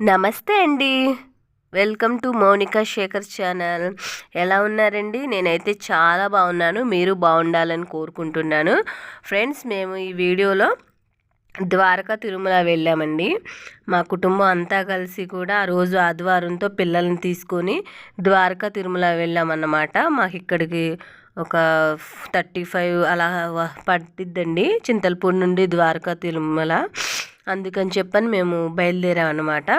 నమస్తే అండి. Welcome to Mounika Shekhar channel. ఎలా ఉన్నారండి? నేనైతే చాలా బాగున్నాను. మీరు బాగుండాలని కోరుకుంటున్నాను. ఫ్రెండ్స్ మేము ఈ వీడియోలో ద్వారకా తిరుమల వెళ్ళామండి. మా కుటుంబం అంతా కలిసి కూడా ఆ రోజు ఆదివారంతో పిల్లల్ని తీసుకొని ద్వారకా తిరుమల వెళ్ళామన్నమాట. మాకు ఇక్కడికి ఒక థర్టీ ఫైవ్ అలా పడుతుందండి చింతలపూడి నుండి ద్వారకా తిరుమల. అందుకని చెప్పని మేము బయలుదేరాం అనమాట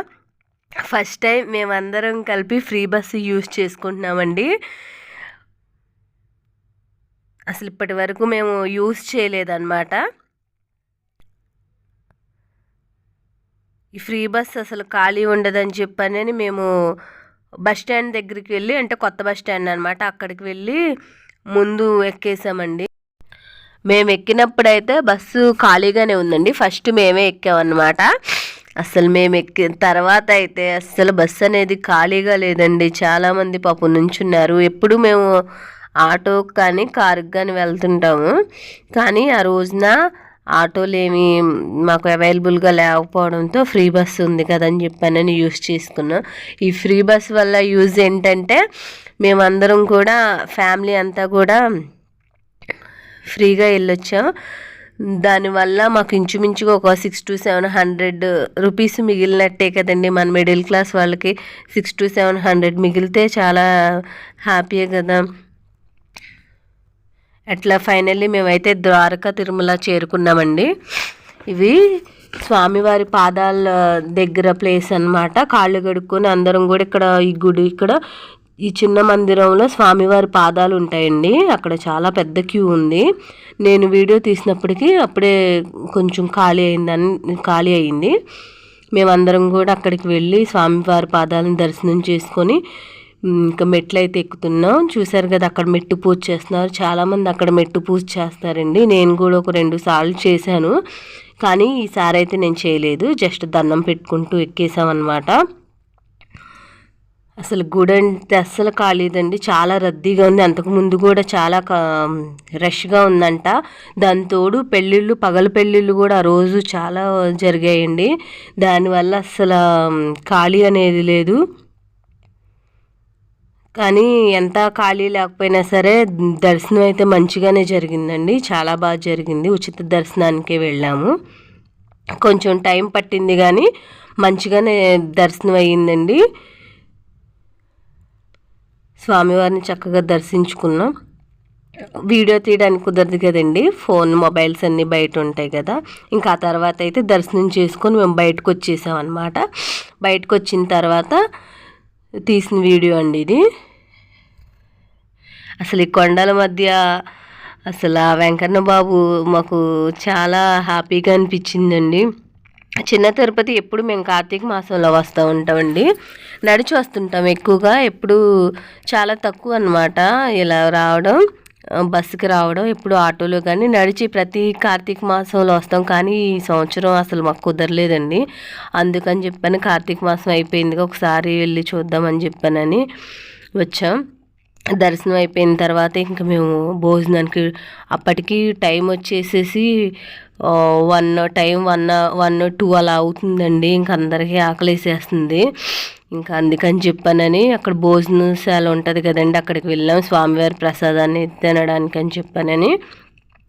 ఫస్ట్ టైం మేమందరం కలిపి ఫ్రీ బస్సు యూజ్ చేసుకుంటున్నామండి. అసలు ఇప్పటి వరకు మేము యూజ్ చేయలేదన్నమాట. ఈ ఫ్రీ బస్ అసలు ఖాళీ ఉండదని చెప్పానని మేము బస్ స్టాండ్ దగ్గరికి వెళ్ళి అంటే కొత్త బస్ స్టాండ్ అనమాట అక్కడికి వెళ్ళి ముందు ఎక్కేసామండి. మేము ఎక్కినప్పుడైతే బస్సు ఖాళీగానే ఉందండి. ఫస్ట్ మేమే ఎక్కామన్నమాట. అసలు మేము ఎక్కిన తర్వాత అయితే అసలు బస్సు అనేది ఖాళీగా లేదండి. చాలామంది పాపం నుంచున్నారు. ఎప్పుడు మేము ఆటో కానీ కారుకి కానీ వెళ్తుంటాము. కానీ ఆ రోజున ఆటోలు ఏమి మాకు అవైలబుల్గా లేకపోవడంతో ఫ్రీ బస్ ఉంది కదని చెప్పానని యూస్ చేసుకున్నాం. ఈ ఫ్రీ బస్ వల్ల యూజ్ ఏంటంటే మేమందరం కూడా ఫ్యామిలీ అంతా కూడా ఫ్రీగా వెళ్ళొచ్చాం. దానివల్ల మాకు ఇంచుమించుగా ఒక six to seven hundred rupees మిగిలినట్టే కదండి మన మిడిల్ క్లాస్ వాళ్ళకి. సిక్స్ టు సెవెన్ హండ్రెడ్ మిగిలితే చాలా హ్యాపీయే కదా. అట్లా ఫైనల్లీ మేమైతే ద్వారకా తిరుమల చేరుకున్నామండి. ఇవి స్వామివారి పాదాల దగ్గర ప్లేస్ అనమాట కాళ్ళు కడుక్కొని అందరం కూడా ఇక్కడ ఈ గుడి ఇక్కడ ఈ చిన్న మందిరంలో స్వామివారి పాదాలు ఉంటాయండి. అక్కడ చాలా పెద్ద క్యూ ఉంది. నేను వీడియో తీసినప్పటికీ అప్పుడే కొంచెం ఖాళీ అయిందని ఖాళీ అయింది. మేమందరం కూడా అక్కడికి వెళ్ళి స్వామివారి పాదాలను దర్శనం చేసుకొని ఇంకా మెట్లు అయితే ఎక్కుతున్నాం. చూసారు కదా అక్కడ మెట్టు పూజ చేస్తున్నారు. చాలామంది అక్కడ మెట్టు పూజ చేస్తారండి. నేను కూడా ఒక రెండు సార్లు చేశాను. కానీ ఈసారి అయితే నేను చేయలేదు. జస్ట్ దండం పెట్టుకుంటూ ఎక్కేసామన్నమాట అసలు గుడి అంటే అస్సలు కాలేదండి చాలా రద్దీగా ఉంది. అంతకుముందు కూడా చాలా రష్గా ఉందంట. దాని తోడు పెళ్ళిళ్ళు పగల పెళ్ళిళ్ళు కూడా ఆ రోజు చాలా జరిగాయండి. దానివల్ల అస్సలు ఖాళీ అనేది లేదు. కానీ ఎంత ఖాళీ లేకపోయినా సరే దర్శనం అయితే మంచిగానే జరిగిందండి. చాలా బాగా జరిగింది. ఉచిత దర్శనానికే వెళ్ళాము. కొంచెం టైం పట్టింది కానీ మంచిగానే దర్శనం అయ్యిందండి. స్వామివారిని చక్కగా దర్శించుకున్నాం. వీడియో తీయడానికి కుదరదు కదండి. ఫోన్ మొబైల్స్ అన్నీ బయట ఉంటాయి కదా. ఇంకా ఆ తర్వాత అయితే దర్శనం చేసుకొని మేము బయటకు వచ్చేసాం అనమాట బయటకు వచ్చిన తర్వాత తీసిన వీడియో అండి ఇది. అసలు ఈ కొండల మధ్య అసలు ఆ వెంకన్న బాబు మాకు చాలా హ్యాపీగా అనిపించిందండి. చిన్న తిరుపతి ఎప్పుడు మేము కార్తీక మాసంలో వస్తూ ఉంటామండి. నడిచి వస్తుంటాం ఎక్కువగా. ఎప్పుడు చాలా తక్కువ అనమాట ఇలా రావడం బస్సుకి రావడం ఎప్పుడు ఆటోలో కానీ నడిచి ప్రతి కార్తీక మాసంలో వస్తాం. కానీ ఈ సంవత్సరం అసలు మాకు కుదరలేదండి. అందుకని చెప్పాను కార్తీక మాసం అయిపోయిందిగా ఒకసారి వెళ్ళి చూద్దామని చెప్పానని వచ్చాం. దర్శనం అయిపోయిన తర్వాత ఇంకా మేము భోజనానికి అప్పటికి టైం వచ్చేసేసి one time one one two అలా అవుతుందండి. ఇంకా అందరికీ ఆకలేసేస్తుంది. ఇంకా అందుకని చెప్పానని అక్కడ భోజనశాల ఉంటుంది కదండి అక్కడికి వెళ్ళాం. స్వామివారి ప్రసాదాన్ని తినడానికి అని చెప్పానని.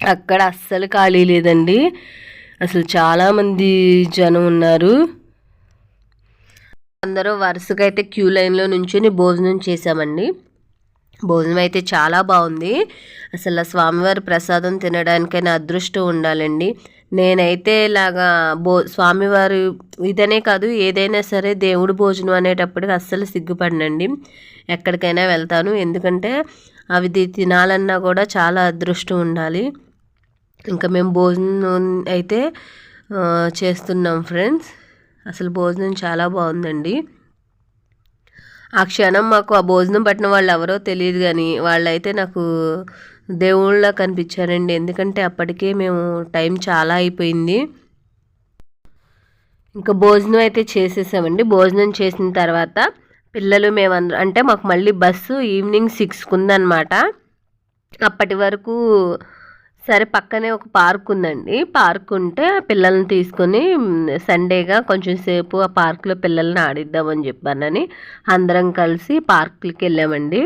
అక్కడ అస్సలు ఖాళీ లేదండి. అసలు చాలామంది జనం ఉన్నారు. అందరూ వరుసగా అయితే క్యూ లైన్లో నుంచుని భోజనం చేశామండి. భోజనం అయితే చాలా బాగుంది. అసలు స్వామివారి ప్రసాదం తినడానికైనా అదృష్టం ఉండాలండి. నేనైతే ఇలాగా భో స్వామివారి ఇదనే కాదు ఏదైనా సరే దేవుడు భోజనం అనేటప్పటికి అస్సలు సిగ్గుపడినండి. ఎక్కడికైనా వెళ్తాను. ఎందుకంటే అవి తినాలన్నా కూడా చాలా అదృష్టం ఉండాలి. ఇంకా మేము భోజనం అయితే చేస్తున్నాం ఫ్రెండ్స్. అసలు భోజనం చాలా బాగుందండి. ఆ క్షణం మాకు ఆ భోజనం పట్టిన వాళ్ళు ఎవరో తెలియదు కానీ వాళ్ళైతే నాకు దేవుళ్ళ కనిపించారండి. ఎందుకంటే అప్పటికే మేము టైం చాలా అయిపోయింది. ఇంకా భోజనం అయితే చేసేసామండి. భోజనం చేసిన తర్వాత పిల్లలు మేమందరం అంటే మాకు మళ్ళీ బస్సు ఈవినింగ్ సిక్స్కి ఉందన్నమాట. అప్పటి వరకు సరే పక్కనే ఒక పార్క్ ఉందండి. పార్క్ ఉంటే పిల్లల్ని తీసుకొని సండేగా కొంచెం సేపు ఆ పార్క్లో పిల్లల్ని ఆడిద్దామని చెప్పానని అందరం కలిసి పార్క్కి వెళ్ళామండి.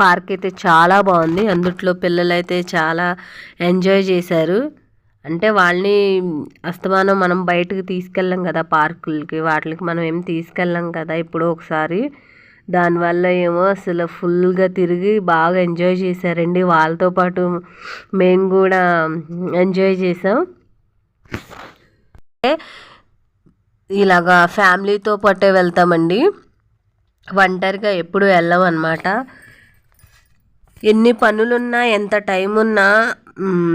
పార్క్ అయితే చాలా బాగుంది. అందుట్లో పిల్లలు అయితే చాలా ఎంజాయ్ చేశారు. అంటే వాళ్ళని అస్తమానం మనం బయటకు తీసుకెళ్ళాం కదా పార్కులకి వాటికి మనం ఏం తీసుకెళ్ళాం కదా ఇప్పుడు ఒకసారి. దానివల్ల ఏమో అసలు ఫుల్గా తిరిగి బాగా ఎంజాయ్ చేశారండి. వాళ్ళతో పాటు మేము కూడా ఎంజాయ్ చేసాం. ఇలాగా ఫ్యామిలీతో పాటే వెళ్తామండి. ఒంటరిగా ఎప్పుడు వెళ్ళాం అనమాట ఎన్ని పనులున్నా ఎంత టైం ఉన్నా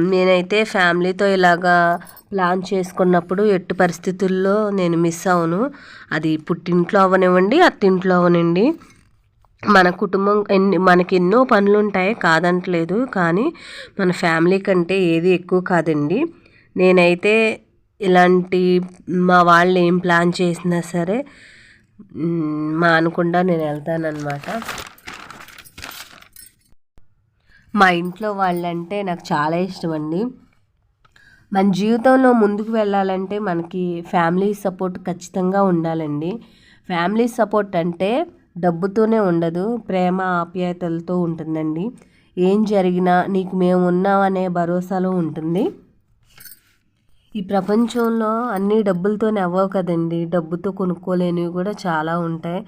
నేనైతే ఫ్యామిలీతో ఇలాగా ప్లాన్ చేసుకున్నప్పుడు ఎట్టి పరిస్థితుల్లో నేను మిస్ అవును అది పుట్టింట్లో అవనివ్వండి అత్తింట్లో అవనండి మన కుటుంబం ఎన్ని మనకి ఎన్నో పనులు ఉంటాయి కాదంటలేదు. కానీ మన ఫ్యామిలీ కంటే ఏది ఎక్కువ కాదండి. నేనైతే ఇలాంటి మా వాళ్ళు ఏం ప్లాన్ చేసినా సరే మా అనుకుండా నేను వెళ్తానన్నమాట. మా ఇంట్లో వాళ్ళంటే నాకు చాలా ఇష్టం అండి మన జీవితంలో ముందుకు వెళ్ళాలంటే మనకి ఫ్యామిలీ సపోర్ట్ ఖచ్చితంగా ఉండాలండి. ఫ్యామిలీ సపోర్ట్ అంటే డబ్బుతోనే ఉండదు ప్రేమ ఆప్యాయతలతో ఉంటుందండి. ఏం జరిగినా నీకు మేము ఉన్నామనే భరోసాలో ఉంటుంది. ఈ ప్రపంచంలో అన్నీ డబ్బులతోనే అవ్వవు కదండి. డబ్బుతో కొనుక్కోలేనివి కూడా చాలా ఉంటాయి.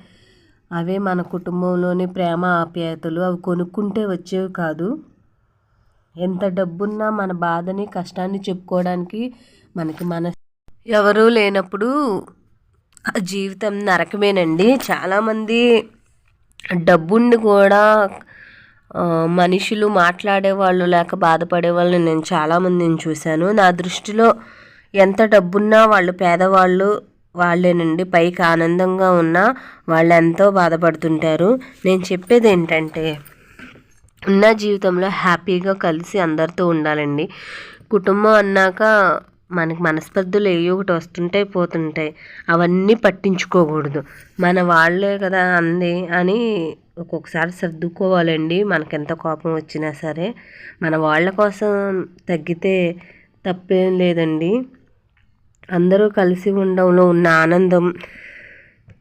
అవే మన కుటుంబంలోని ప్రేమ ఆప్యాయతలు అవి కొనుక్కుంటే వచ్చేవి కాదు. ఎంత డబ్బున్నా మన బాధని కష్టాన్ని చెప్పుకోవడానికి మనకి మన ఎవరూ లేనప్పుడు జీవితం నరకమేనండి. చాలామంది డబ్బుండి కూడా మనుషులు మాట్లాడేవాళ్ళు లేక బాధపడే వాళ్ళని నేను చాలామందిని చూశాను. నా దృష్టిలో ఎంత డబ్బున్నా వాళ్ళు పేదవాళ్ళు వాళ్ళేనండి పైకి ఆనందంగా ఉన్నా వాళ్ళు ఎంతో బాధపడుతుంటారు. నేను చెప్పేది ఏంటంటే ఉన్న జీవితంలో హ్యాపీగా కలిసి అందరితో ఉండాలండి. కుటుంబం అన్నాక మనకి మనస్పర్ధలు ఏ ఒకటి వస్తుంటాయి పోతుంటాయి. అవన్నీ పట్టించుకోకూడదు. మన వాళ్ళే కదా అంది అని ఒక్కొక్కసారి సర్దుకోవాలండి. మనకెంత కోపం వచ్చినా సరే. మన వాళ్ళ కోసం తగ్గితే తప్పేం లేదండి. అందరూ కలిసి ఉండడంలో ఉన్న ఆనందం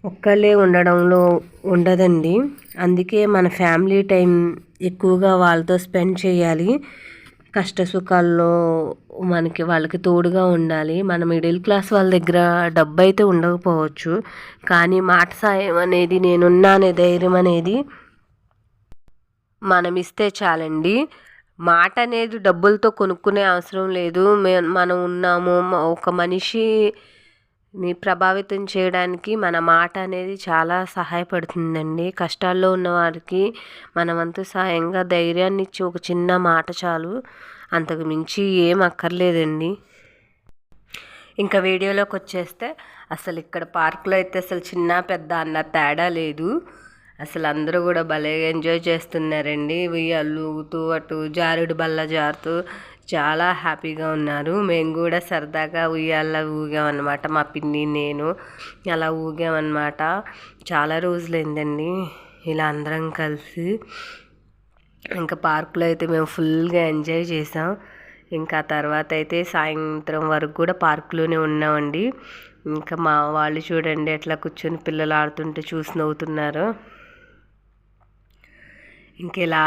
ఒక్కళ్ళే ఉండడంలో ఉండదండి. అందుకే మన ఫ్యామిలీ టైం ఎక్కువగా వాళ్ళతో స్పెండ్ చేయాలి. కష్ట సుఖాల్లో మనకి వాళ్ళకి తోడుగా ఉండాలి. మన మిడిల్ క్లాస్ వాళ్ళ దగ్గర డబ్బు అయితే ఉండకపోవచ్చు. కానీ మాట సాయం అనేది నేనున్నానే ధైర్యం అనేది మనం ఇస్తే చాలండి. మాట అనేది డబ్బులతో కొనుక్కునే అవసరం లేదు. మనం ఉన్నాము. ఒక మనిషిని ప్రభావితం చేయడానికి మన మాట అనేది చాలా సహాయపడుతుందండి. కష్టాల్లో ఉన్న వారికి మన వంతు సహాయంగా ధైర్యాన్ని ఇచ్చి ఒక చిన్న మాట చాలు. అంతకు మించి ఏం అక్కర్లేదండి. ఇంకా వీడియోలోకి వచ్చేస్తే అసలు ఇక్కడ పార్క్లో అయితే అసలు చిన్న పెద్ద అన్న తేడా లేదు. అసలు అందరూ కూడా భలే ఎంజాయ్ చేస్తున్నారండి. ఉయ్యాలు ఊగుతూ అటు జారుడు బల్ల జారుతూ చాలా హ్యాపీగా ఉన్నారు. మేము కూడా సరదాగా ఉయ్యాల ఊగామన్నమాట. మా పిన్ని నేను అలా ఊగామన్నమాట. చాలా రోజులైందండి ఇలా అందరం కలిసి. ఇంకా పార్కులో అయితే మేము ఫుల్గా ఎంజాయ్ చేసాం. ఇంకా తర్వాత అయితే సాయంత్రం వరకు కూడా పార్కులోనే ఉన్నామండి. ఇంకా మా వాళ్ళు చూడండి ఎట్లా కూర్చొని పిల్లలు ఆడుతుంటే చూసి నవ్వుతున్నారు. ఇంకెలా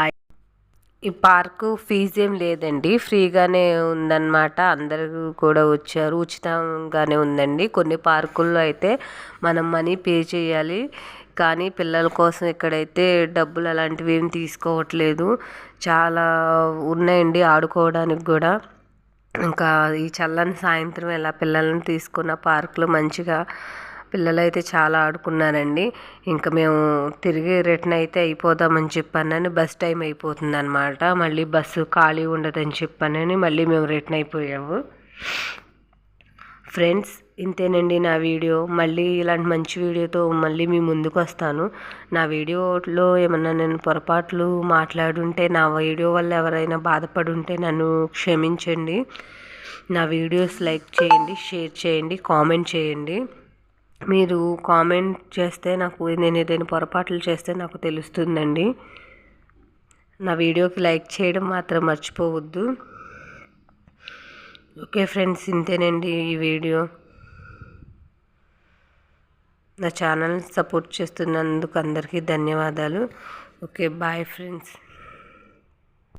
ఈ పార్కు ఫీజు ఏం లేదండి. ఫ్రీగానే ఉందన్నమాట. అందరూ కూడా వచ్చారు. ఉచితంగానే ఉందండి. కొన్ని పార్కుల్లో అయితే మనం మనీ పే చేయాలి. కానీ పిల్లల కోసం ఇక్కడైతే డబ్బులు అలాంటివి ఏం తీసుకోవట్లేదు చాలా ఉన్నాయండి ఆడుకోవడానికి కూడా. ఇంకా ఈ చల్లని సాయంత్రం ఎలా పిల్లల్ని తీసుకున్న పార్కులో మంచిగా పిల్లలైతే చాలా ఆడుకున్నారండి. ఇంకా మేము తిరిగి రిటర్న్ అయితే అయిపోదామని చెప్పానని బస్ టైం అయిపోతుంది అనమాట మళ్ళీ బస్సు ఖాళీ ఉండదని చెప్పానని మళ్ళీ మేము రిటర్న్ అయిపోయాము. ఫ్రెండ్స్ ఇంతేనండి నా వీడియో. మళ్ళీ ఇలాంటి మంచి వీడియోతో మళ్ళీ మీ ముందుకు వస్తాను. నా వీడియోలో ఏమన్నా నేను పొరపాట్లు మాట్లాడుంటే నా వీడియో వల్ల ఎవరైనా బాధపడుంటే నన్ను క్షమించండి. నా వీడియోస్ లైక్ చేయండి షేర్ చేయండి కామెంట్ చేయండి. మీరు కామెంట్ చేస్తే నాకు నేను ఏదైనా పొరపాట్లు చేస్తే నాకు తెలుస్తుందండి. నా వీడియోకి లైక్ చేయడం మాత్రం మర్చిపోవద్దు. ఓకే ఫ్రెండ్స్ ఇంతేనండి ఈ వీడియో. నా ఛానల్ సపోర్ట్ చేస్తున్నందుకు అందరికీ ధన్యవాదాలు. Okay bye friends.